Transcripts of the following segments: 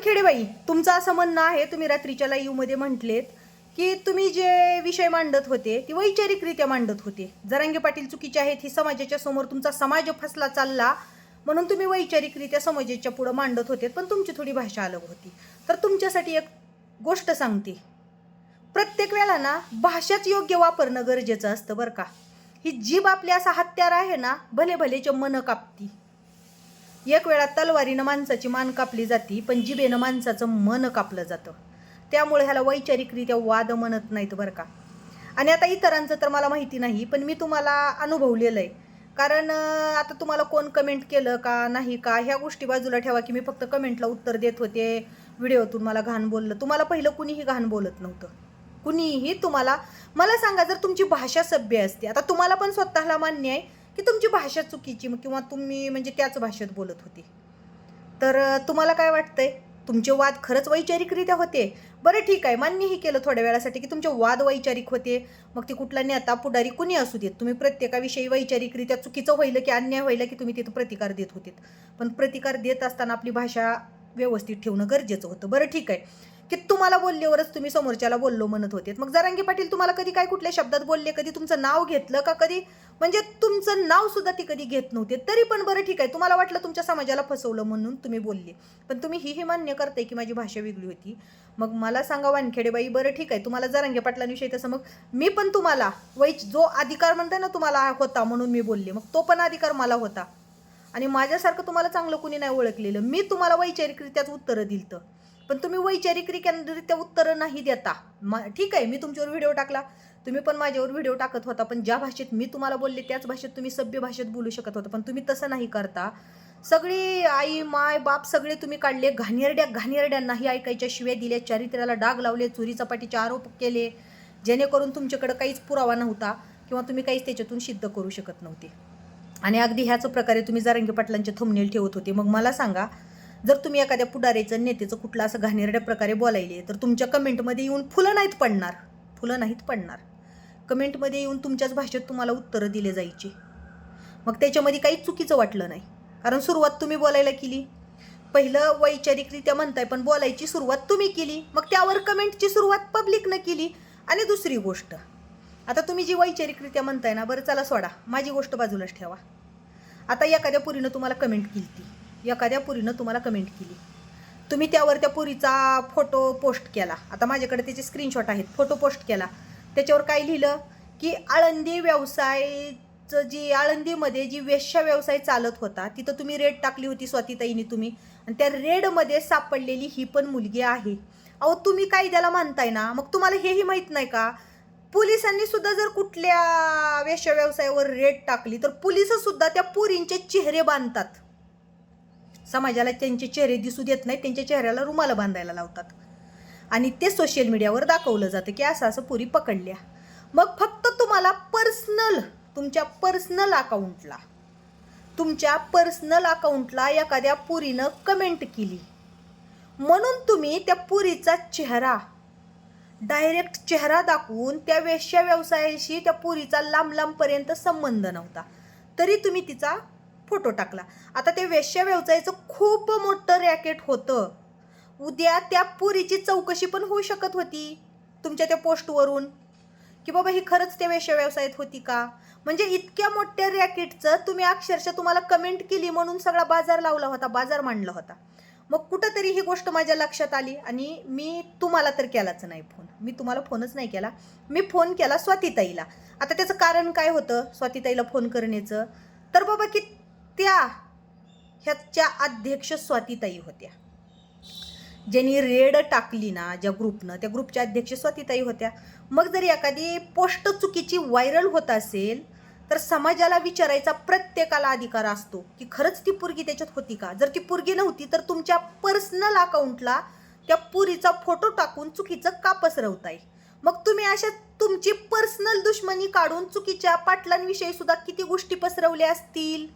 वानखेडेबाई तुमचं असं म्हणणं आहे तुम्ही रात्रीच्या लाईव्हमध्ये म्हटलेत की तुम्ही जे विषय मांडत होते ते वैचारिकरित्या मांडत होते. जरांगे पाटील चुकीचे आहेत ही समाजाच्या समोर तुमचा समाज फसला चालला म्हणून तुम्ही वैचारिकरित्या समाजाच्या पुढं मांडत होते पण तुमची थोडी भाषा अलग होती. तर तुमच्यासाठी एक गोष्ट सांगते. प्रत्येक वेळेला ना भाषाच योग्य वापरणं गरजेचं असतं बरं का. ही जीभ आपली असा हत्यार आहे ना भले भलेचे मन कापती. एक वेळा तलवारीनं माणसाची मान कापली जाती पण जिबेनं माणसाचं मन कापलं जातं. त्यामुळे ह्याला वैचारिकरित्या वाद म्हणत नाहीत बरं का. आणि आता इतरांचं तर मला माहिती नाही पण मी तुम्हाला अनुभवलेलं आहे कारण आता तुम्हाला कोण कमेंट केलं का नाही का ह्या गोष्टी बाजूला ठेवा की मी फक्त कमेंटला उत्तर देत होते व्हिडिओतून मला घाण बोललं. तुम्हाला पहिलं कुणीही घाण बोलत नव्हतं. कुणीही तुम्हाला मला सांगा जर तुमची भाषा सभ्य असते आता तुम्हाला पण स्वतःला मान्य आहे की तुमची भाषा चुकीची किंवा तुम्ही म्हणजे त्याच भाषेत बोलत होते. तर तुम्हाला काय वाटतंय? तुमचे वाद खरंच वैचारिकरित्या होते? बरं ठीक आहे. मान्यही केलं थोड्या वेळासाठी की तुमचे वाद वैचारिक होते. मग ते कुठला नेता पुढारी कुणी असू देत? तुम्ही प्रत्येकाविषयी वैचारिकरित्या चुकीचं होईल की अन्याय होईल की तुम्ही तिथं प्रतिकार देत होते. पण प्रतिकार देत असताना आपली भाषा व्यवस्थित ठेवणं गरजेचं होतं. बरं ठीक आहे. की तुम्हाला बोलल्यावरच तुम्ही समोरच्याला बोललो म्हणत होते. मग जरांगे पाटील तुम्हाला कधी काय कुठल्या शब्दात बोलले? कधी तुमचं नाव घेतलं का कधी? म्हणजे तुमचं नाव सुद्धा ती कधी घेत नव्हते. तरी पण बरं ठीक आहे. तुम्हाला वाटलं तुमच्या समाजाला फसवलं म्हणून तुम्ही बोलले. पण तुम्ही ही मान्य करताय की माझी भाषा वेगळी होती. मग मला सांगा वानखेडेबाई बरं ठीक आहे. तुम्हाला जरांगे पाटलांविषयी तसं मग मी पण तुम्हाला वै जो अधिकार म्हणताय ना तुम्हाला होता म्हणून मी बोलले. मग तो पण अधिकार मला होता. आणि माझ्यासारखं तुम्हाला चांगलं कुणी नाही ओळखलेलं. मी तुम्हाला वैचारिकरित्याच उत्तरं दिलतं. पण तुम्ही वैचारिकरित्या उत्तरं नाही देता. म ठीक आहे मी तुमच्यावर व्हिडिओ टाकला. तुम्ही पण माझ्यावर व्हिडिओ टाकत होता पण ज्या भाषेत मी तुम्हाला बोलले त्याच भाषेत तुम्ही सभ्य भाषेत बोलू शकत होता. पण तुम्ही तसं नाही करता. सगळी आई माय बाप सगळे तुम्ही काढले घाणेरड्या घाणेरड्यांनाही ऐकायच्या शिवाय दिल्या चारित्र्याला डाग लावले चोरी चपाटीचे आरोप केले. जेणेकरून तुमच्याकडे काहीच पुरावा नव्हता किंवा तुम्ही काहीच त्याच्यातून सिद्ध करू शकत नव्हते. आणि अगदी ह्याच प्रकारे तुम्ही जारंगी पाटलांचे थंबनेल ठेवत होते. मग मला सांगा जर तुम्ही एखाद्या पुढाऱ्याचं नेतेचं कुठलं असं घाणेरड्या प्रकारे बोलायले तर तुमच्या कमेंटमध्ये येऊन फुलं नाहीत पडणार. फुलं नाहीत पडणार. कमेंटमध्ये येऊन तुमच्याच भाषेत तुम्हाला उत्तरं दिले जायची. मग त्याच्यामध्ये काहीच चुकीचं वाटलं नाही. कारण सुरुवात तुम्ही बोलायला केली. पहिलं वैचारिकरित्या म्हणताय पण बोलायची सुरुवात तुम्ही केली. मग त्यावर कमेंटची सुरुवात पब्लिकनं केली. आणि दुसरी गोष्ट आता तुम्ही जी वैचारिकरित्या म्हणताय ना बरं चला सोडा. माझी गोष्ट बाजूलाच ठेवा. आता एखाद्या पुरीनं तुम्हाला कमेंट केली ती एखाद्या पुरीनं तुम्हाला कमेंट केली. तुम्ही त्यावर त्या पुरीचा फोटो पोस्ट केला. आता माझ्याकडे त्याचे स्क्रीनशॉट आहेत. फोटो पोस्ट केला. त्याच्यावर काय लिहिलं? की आळंदी व्यवसायचं जी आळंदीमध्ये जी वेश्या व्यवसाय चालत होता तिथं तुम्ही रेड टाकली होती स्वातीताईनी तुम्ही. आणि त्या रेडमध्ये सापडलेली ही पण मुलगी आहे. अहो तुम्ही कायद्याला मानताय ना? मग तुम्हाला हेही माहीत नाही का? पोलिसांनी सुद्धा जर कुठल्या वेश्या व्यवसायावर रेड टाकली तर पोलिससुद्धा त्या पुरींचे चेहरे बांधतात. समाजाला त्यांचे चेहरे दिसू देत नाही त्यांच्या चेहऱ्याला रुमाला बांधायला लावतात. आणि ते सोशल मीडियावर दाखवलं जातं की असं असं पुरी पकडल्या. मग फक्त तुम्हाला पर्सनल तुमच्या पर्सनल अकाउंटला तुमच्या पर्सनल अकाउंटला एखाद्या पुरीनं कमेंट केली. म्हणून तुम्ही त्या पुरीचा चेहरा डायरेक्ट चेहरा दाखवून त्या वेश्या व्यवसायाशी त्या पुरीचा लांब लांबपर्यंत संबंध नव्हता. तरी तुम्ही तिचा फोटो टाकला. आता ते वेश्या व्यवसायाचं खूप मोठं रॅकेट होतं. उद्या त्या पुरीची चौकशी पण होऊ शकत होती तुमच्या त्या पोस्टवरून. की बाबा ही खरंच त्या वेश्या व्यवसायात होती का? म्हणजे इतक्या मोठ्या रॅकेटचं तुम्ही अक्षरशः तुम्हाला कमेंट केली म्हणून सगळा बाजार लावला होता बाजार मांडला होता. मग कुठंतरी ही गोष्ट माझ्या लक्षात आली आणि मी तुम्हाला तर केलाच नाही फोन मी तुम्हाला फोनच नाही केला. मी फोन केला स्वातीताईला. आता त्याचं कारण काय होतं स्वातीताईला फोन करण्याचं? तर बाबा की त्या ह्याच्या अध्यक्ष स्वातीताई होत्या. ज्यांनी रेड टाकली ना ज्या ग्रुपनं त्या ग्रुपच्या अध्यक्ष स्वातीताई होत्या. मग जर एखादी पोस्ट चुकीची व्हायरल होत असेल तर समाजाला विचारायचा प्रत्येकाला अधिकार असतो की खरंच ती पुरगी त्याच्यात होती का? जर ती पुरगी नव्हती तर तुमच्या पर्सनल अकाउंटला त्या पुरीचा फोटो टाकून चुकीचं का पसरवताय? मग तुम्ही अशा तुमची पर्सनल दुश्मनी काढून चुकीच्या पाटलांविषयी सुद्धा किती गोष्टी पसरवल्या असतील?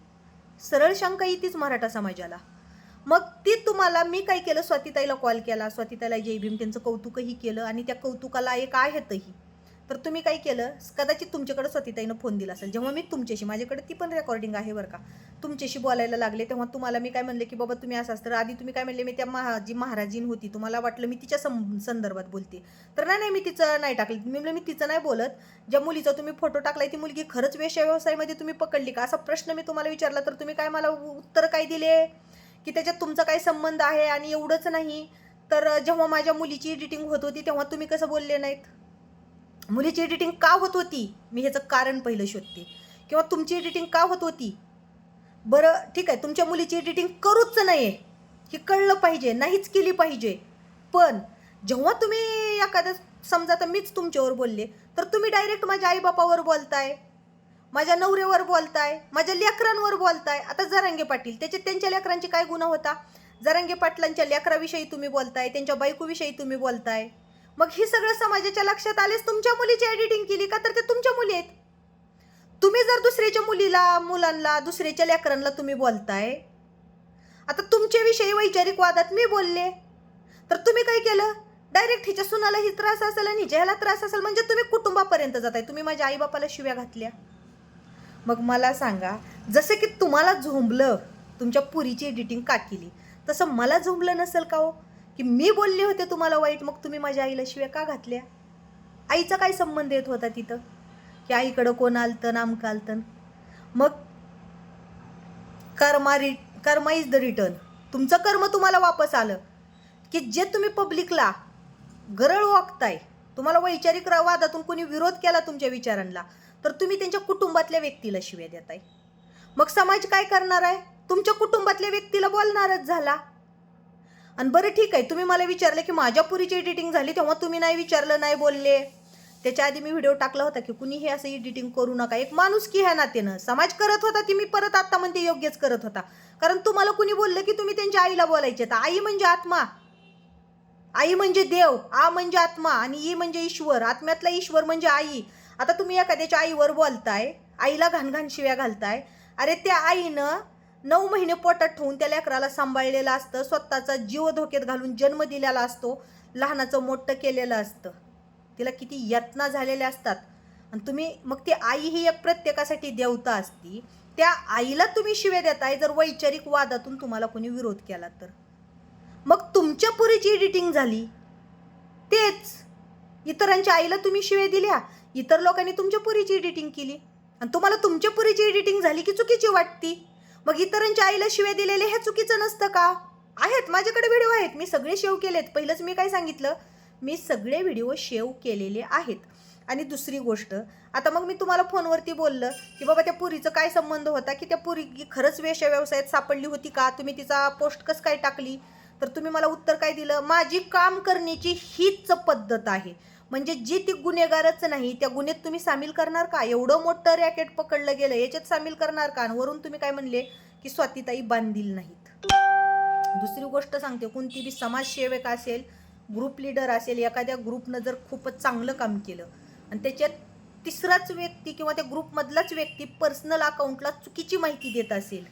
सरळ शंका येतीच मराठा समाजाला. मग ती तुम्हाला मी काय केलं? स्वातीताईला कॉल केला. स्वातीताईला जय भीम. त्यांचं कौतुकही केलं आणि त्या कौतुकाला एक आहेतही तर तुम्ही काय केलं? कदाचित तुमच्याकडे स्वतीताईनं फोन दिला असेल. जेव्हा मी तुमच्याशी माझ्याकडे ती पण रेकॉर्डिंग आहे बरं का. तुमच्याशी बोलायला लागले तेव्हा तुम्हाला मी काय म्हणले की बाबा तुम्ही असं असतं. आधी तुम्ही काय म्हणले मी त्या महा जी महाराजीन होती तुम्हाला वाटलं मी तिच्या सं संदर्भात बोलते. तर नाही नाही मी तिचं नाही टाकलं. मी म्हणलं मी तिचं नाही बोलत. ज्या मुलीचा तुम्ही फोटो टाकलाय ती मुलगी खरंच वेश्या व्यवसायामध्ये तुम्ही पकडली का? असा प्रश्न मी तुम्हाला विचारला तर तुम्ही काय मला उत्तर काय दिले? की त्याच्यात तुमचा काय संबंध आहे आणि एवढंच नाही. तर जेव्हा माझ्या मुलीची एडिटिंग होत होती तेव्हा तुम्ही कसं बोलले नाहीत? मुलीची एडिटिंग का होत होती? मी ह्याचं कारण पहिलं शोधते. किंवा तुमची एडिटिंग का होत होती? बरं ठीक आहे. तुमच्या मुलीची एडिटिंग करूच नाही हे कळलं पाहिजे. नाहीच केली पाहिजे. पण जेव्हा तुम्ही एखाद्या समजा तर मीच तुमच्यावर बोलले तर तुम्ही डायरेक्ट माझ्या आईबापावर बोलताय माझ्या नवऱ्यावर बोलताय माझ्या लेकरांवर बोलताय. आता जरांगे पाटील त्याचे त्यांच्या लेकरांचे काय गुन्हा होता? जरांगे पाटलांच्या लेकराविषयी तुम्ही बोलताय त्यांच्या बायकोविषयी तुम्ही बोलताय. मग ही सगळं समाजाच्या लक्षात आलेच तुमच्या मुलीची एडिटिंग केली का? तर ते तुमच्या मुली आहेत. तुम्ही जर दुसऱ्याच्या मुलीला मुलांना दुसऱ्याच्या लेकरांना तुम्ही बोलताय आता तुमच्याविषयी वैचारिक वादात मी बोलले. तर तुम्ही काय केलं? डायरेक्ट हिच्या सुनाला ही त्रास असेल आणि हिच्या ह्याला त्रास असेल. म्हणजे तुम्ही कुटुंबापर्यंत जाताय. तुम्ही माझ्या आईबापाला शिव्या घातल्या. मग मला सांगा जसं की तुम्हाला झोंबलं तुमच्या पुरीची एडिटिंग का केली? तसं मला झोंबलं नसेल का हो? की मी बोलले होते तुम्हाला वाईट मग तुम्ही माझ्या आईला शिव्या का घातल्या? आईचा काय संबंध येत होता तिथं? की आईकडं कोण आलतं नामकं आलतं? मग कर्मा रि कर्मा इज द रिटर्न तुमचं कर्म तुम्हाला वापस आलं. की जे तुम्ही पब्लिकला गरळ वागताय तुम्हाला वैचारिक रा- वादातून कोणी विरोध केला तुमच्या विचारांना तर तुम्ही त्यांच्या कुटुंबातल्या व्यक्तीला शिव्या देताय. मग समाज काय करणार आहे? तुमच्या कुटुंबातल्या व्यक्तीला बोलणारच झाला. आणि बरं ठीक आहे तुम्ही मला विचारलं की माझ्या पुरीची एडिटिंग झाली तेव्हा तुम्ही नाही विचारलं नाही बोलले. त्याच्या आधी मी व्हिडिओ टाकला होता की कुणी हे असं एडिटिंग करू नका. एक माणूस की ह्या नात्यानं. समाज करत होता ती मी परत आत्ता म्हणते योग्यच करत होता. कारण तुम्हाला कुणी बोललं की तुम्ही त्यांच्या आईला बोलायचे तर आई म्हणजे आत्मा. आई म्हणजे देव आ म्हणजे आत्मा आणि ई म्हणजे ईश्वर. आत्म्यातला ईश्वर म्हणजे आई. आता तुम्ही एखाद्याच्या आईवर बोलताय आईला घाणघाण शिव्या घालताय. अरे त्या आईनं नऊ महिने पोटात ठेवून त्या लेकराला सांभाळलेलं असतं. स्वतःचा जीव धोक्यात घालून जन्म दिलेला असतो. लहानाचं मोठं केलेलं असतं. तिला किती यत्ना झालेल्या असतात. आणि तुम्ही मग ती आई ही एक प्रत्येकासाठी देवता असती. त्या आईला तुम्ही शिव्या देताय जर वैचारिक वादातून तुम्हाला कोणी विरोध केला तर. मग तुमच्या पुरीची एडिटिंग झाली तेच. इतरांच्या आईला तुम्ही शिव्या दिल्या. इतर लोकांनी तुमच्या पुरीची एडिटिंग केली. आणि तुम्हाला तुमच्या पुरीची एडिटिंग झाली की चुकीची वाटती. मग इतरांच्या आईला शिव्या दिलेले हे चुकीचं नसतं का? आहेत माझ्याकडे व्हिडिओ आहेत. मी सगळे शेव केलेत. पहिलंच मी काय सांगितलं? मी सगळे व्हिडिओ शेव केलेले आहेत. आणि दुसरी गोष्ट आता मग मी तुम्हाला फोनवरती बोललं की बाबा त्या पुरीचं काय संबंध होता? की त्या पुरी खरंच वेश व्यवसायात सापडली होती का? तुम्ही तिचा पोस्ट कसं काय टाकली? तर तुम्ही मला उत्तर काय दिलं? माझी काम करण्याची हीच पद्धत आहे. म्हणजे जी ती गुन्हेगारच नाही त्या गुन्ह्यात तुम्ही सामील करणार का? एवढं मोठं रॅकेट पकडलं गेलं याच्यात सामील करणार का? आणि वरून तुम्ही काय म्हणले की स्वातीताई बांधील नाहीत. दुसरी गोष्ट सांगते कोणती बी समाजसेवक असेल ग्रुप लीडर असेल एखाद्या ग्रुपनं जर खूपच चांगलं काम केलं आणि त्याच्यात तिसराच व्यक्ती किंवा त्या ग्रुपमधलाच व्यक्ती पर्सनल अकाउंटला चुकीची माहिती देत असेल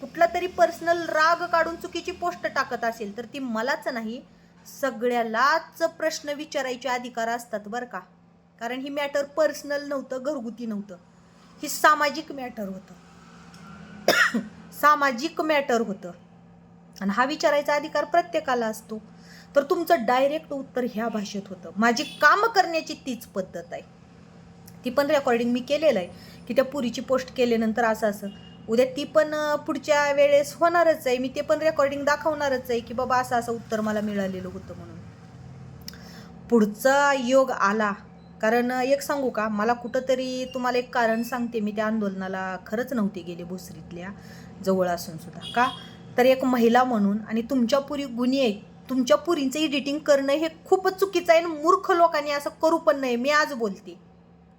कुठला तरी पर्सनल राग काढून चुकीची पोस्ट टाकत असेल तर ती मलाच नाही सगळ्यालाच प्रश्न विचारायचे अधिकार असतात बरं का. कारण ही मॅटर पर्सनल नव्हतं घरगुती नव्हतं. ही सामाजिक मॅटर होतं. सामाजिक मॅटर होतं. आणि हा विचारायचा अधिकार प्रत्येकाला असतो. तर तुमचं डायरेक्ट उत्तर ह्या भाषेत होतं. माझी काम करण्याची तीच पद्धत आहे. ती पण रेकॉर्डिंग मी केलेलं आहे. की त्या पुरीची पोस्ट केल्यानंतर असं असं उद्या ती पण पुढच्या वेळेस होणारच आहे. मी ते पण रेकॉर्डिंग दाखवणारच आहे की बाबा असं असं उत्तर मला मिळालेलं होतं म्हणून. पुढचा योग आला. कारण एक सांगू का? मला कुठंतरी तुम्हाला एक कारण सांगते. मी त्या आंदोलनाला खरंच नव्हते गेले भोसरीतल्या जवळ असून सुद्धा. का? तर एक महिला म्हणून आणि तुमच्या पुरी गुन्हे आहे तुमच्या पुरींचं एडिटिंग करणं हे खूपच चुकीचं आहे आणि मूर्ख लोकांनी असं करू पण नाही मी आज बोलते.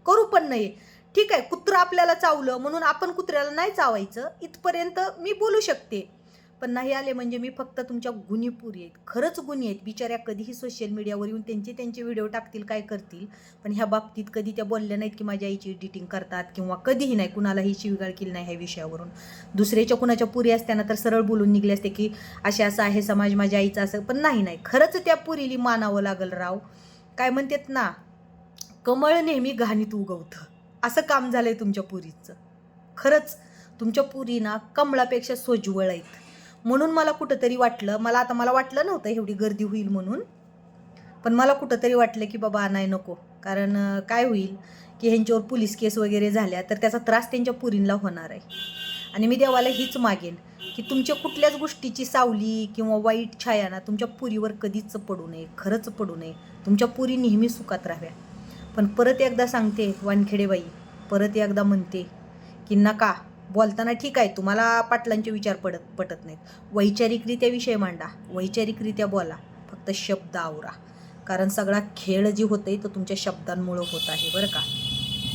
करू पण नाही ठीक आहे कुत्रं आपल्याला चावलं म्हणून आपण कुत्र्याला नाही चावायचं इथपर्यंत मी बोलू शकते. पण नाही आले म्हणजे मी फक्त तुमच्या गुन्हे पुरी आहेत. खरंच गुन्हे आहेत. बिचाऱ्या कधीही सोशल मीडियावर येऊन त्यांचे त्यांचे व्हिडिओ टाकतील काय करतील. पण ह्या बाबतीत कधी त्या बोलल्या नाहीत की माझ्या आईची एडिटिंग करतात किंवा कधीही नाही कुणालाही शिवगाळ केली नाही ह्या विषयावरून. दुसऱ्याच्या कुणाच्या पुरी असताना तर सरळ बोलून निघले असते की असे असं आहे समाज माझ्या आईचं असं. पण नाही नाही. खरंच त्या पुरीली मानावं लागल राव. काय म्हणतात ना कमळ नेहमी घाणीत उगवतं. असं काम झालंय तुमच्या पुरीचं. खरंच तुमच्या पुरी ना कमळापेक्षा सोज्वळ आहेत. म्हणून मला कुठंतरी वाटलं मला आता मला वाटलं नव्हतं एवढी गर्दी होईल म्हणून. पण मला कुठंतरी वाटलं की बाबा नाही नको. कारण काय होईल की ह्यांच्यावर पोलीस केस वगैरे झाल्या तर त्याचा त्रास त्यांच्या पुरींला होणार आहे. आणि मी देवाला हीच मागेन की तुमच्या कुठल्याच गोष्टीची सावली किंवा वाईट छाया ना तुमच्या पुरीवर कधीच पडू नये. खरंच पडू नये. तुमच्या पुरी नेहमी सुखात राहाव्या. पण परत एकदा सांगते वानखेडेबाई परत एकदा म्हणते की नका बोलताना ठीक आहे तुम्हाला पाटलांचे विचार पडत पटत नाहीत. वैचारिकरित्या विषय मांडा वैचारिकरित्या बोला. फक्त शब्द आवरा. कारण सगळा खेळ जी आहे तो तुमच्या शब्दांमुळं होत आहे बरं का?